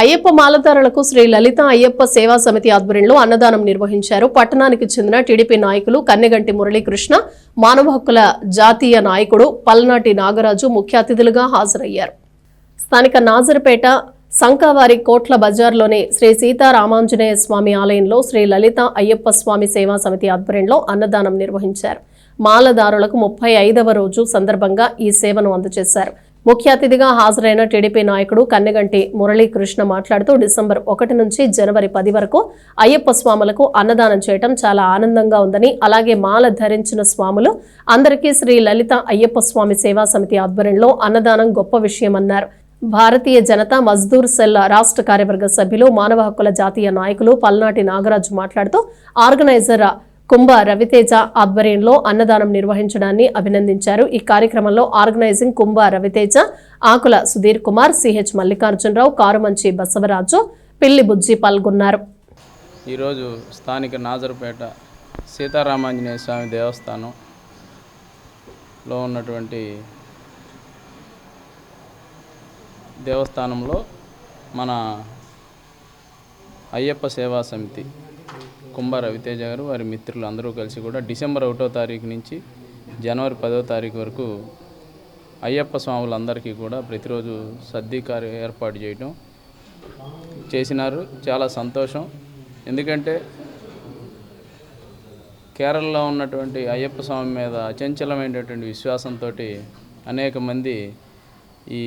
అయ్యప్ప మాలధారులకు శ్రీ లలిత అయ్యప్ప సేవా సమితి ఆధ్వర్యంలో అన్నదానం నిర్వహించారు. పట్టణానికి చెందిన టీడీపీ నాయకులు కన్నెగంటి మురళీకృష్ణ మానవ హక్కుల జాతీయ నాయకుడు పల్నాటి నాగరాజు ముఖ్య అతిథులుగా హాజరయ్యారు. స్థానిక నాజర్పేట సంకావారి కోట్ల బజార్లోని శ్రీ సీతారామాంజనేయ స్వామి ఆలయంలో శ్రీ లలిత అయ్యప్ప స్వామి సేవా సమితి ఆధ్వర్యంలో అన్నదానం నిర్వహించారు. మాలదారులకు ముప్పై ఐదవ రోజు సందర్భంగా ఈ సేవను అందజేశారు. ముఖ్య అతిథిగా హాజరైన టీడీపీ నాయకుడు కన్నెగంటి మురళీకృష్ణ మాట్లాడుతూ డిసెంబర్ ఒకటి నుంచి జనవరి పది వరకు అయ్యప్ప స్వాములకు అన్నదానం చేయటం చాలా ఆనందంగా ఉందని అలాగే మాల ధరించిన స్వాములు అందరికీ శ్రీ లలిత అయ్యప్ప స్వామి సేవా సమితి ఆధ్వర్యంలో అన్నదానం గొప్ప విషయమన్నారు భారతీయ జనతా మజ్దూర్ సెల్ రాష్ట్ర కార్యవర్గ సభ్యులు మానవ హక్కుల జాతీయ నాయకులు పల్నాటి నాగరాజు మాట్లాడుతూ ఆర్గనైజర్ కుంభ రవితేజ ఆధ్వర్యంలో అన్నదానం నిర్వహించడాన్ని అభినందించారు. ఈ కార్యక్రమంలో ఆర్గనైజింగ్ కుంభ రవితేజ ఆకుల సుధీర్ కుమార్ సిహెచ్ మల్లికార్జునరావు కారుమంచి బసవరాజు పిల్లి బుజ్జి పాల్గొన్నారు. ఈరోజు స్థానిక నాజర్పేట సీతారామాంజనేయ స్వామి దేవస్థానంలో ఉన్నటువంటి దేవస్థానంలో మన అయ్యప్ప సేవా సమితి కుంభ రవితేజ గారు వారి మిత్రులు అందరూ కలిసి కూడా డిసెంబర్ ఒకటో తారీఖు నుంచి జనవరి పదో తారీఖు వరకు అయ్యప్ప స్వాములందరికీ కూడా ప్రతిరోజు సర్దీ కార్య ఏర్పాటు చేయడం చేసినారు. చాలా సంతోషం. ఎందుకంటే కేరళలో ఉన్నటువంటి అయ్యప్ప స్వామి మీద అచంచలమైనటువంటి విశ్వాసంతో అనేక మంది ఈ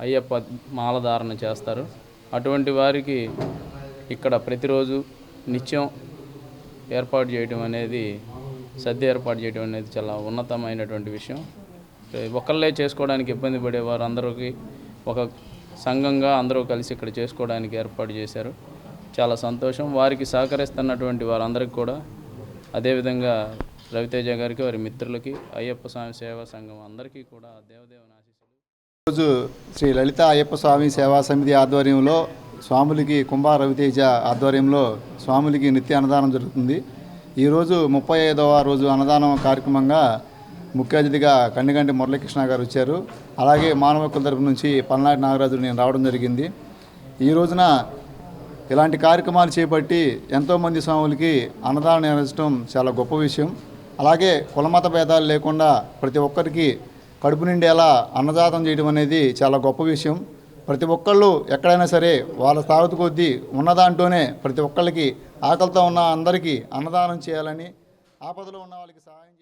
అయ్యప్ప మాలధారణ చేస్తారు. అటువంటి వారికి ఇక్కడ ప్రతిరోజు నిత్యం ఏర్పాటు చేయడం అనేది సద్య ఏర్పాటు చేయడం అనేది చాలా ఉన్నతమైనటువంటి విషయం. ఒకళ్ళే చేసుకోవడానికి ఇబ్బంది పడే వారు అందరికీ ఒక సంఘంగా అందరూ కలిసి ఇక్కడ చేసుకోవడానికి ఏర్పాటు చేశారు. చాలా సంతోషం. వారికి సహకరిస్తున్నటువంటి వారందరికీ కూడా. అదేవిధంగా రవితేజ గారికి వారి మిత్రులకి అయ్యప్ప స్వామి సేవా సంఘం అందరికీ కూడా దేవదేవుని ఈరోజు శ్రీ లలిత అయ్యప్ప స్వామి సేవా సమితి ఆధ్వర్యంలో స్వాములకి కుంభా రవితేజ ఆధ్వర్యంలో స్వాములకి నిత్య అన్నదానం జరుగుతుంది ఈరోజు ముప్పై ఐదవ రోజు అన్నదానం కార్యక్రమంగా ముఖ్య అతిథిగా కండిగంటి మురళీకృష్ణ గారు వచ్చారు. అలాగే మానవ హక్కుల తరపు నుంచి పల్నాటి నాగరాజు నేను రావడం జరిగింది. ఈ రోజున ఇలాంటి కార్యక్రమాలు చేపట్టి ఎంతోమంది స్వాములకి అన్నదానం నిర్వహించడం చాలా గొప్ప విషయం. అలాగే కులమత భేదాలు లేకుండా ప్రతి ఒక్కరికి కడుపు నిండేలా అన్నదానం చేయడం అనేది చాలా గొప్ప విషయం. ప్రతి ఒక్కళ్ళు ఎక్కడైనా సరే వాళ్ళ తాగుతు కొద్దీ ఉన్నదాంట్లోనే ప్రతి ఒక్కళ్ళకి ఆకలితో ఉన్న అందరికీ అన్నదానం చేయాలని ఆపదలో ఉన్న వాళ్ళకి సహాయం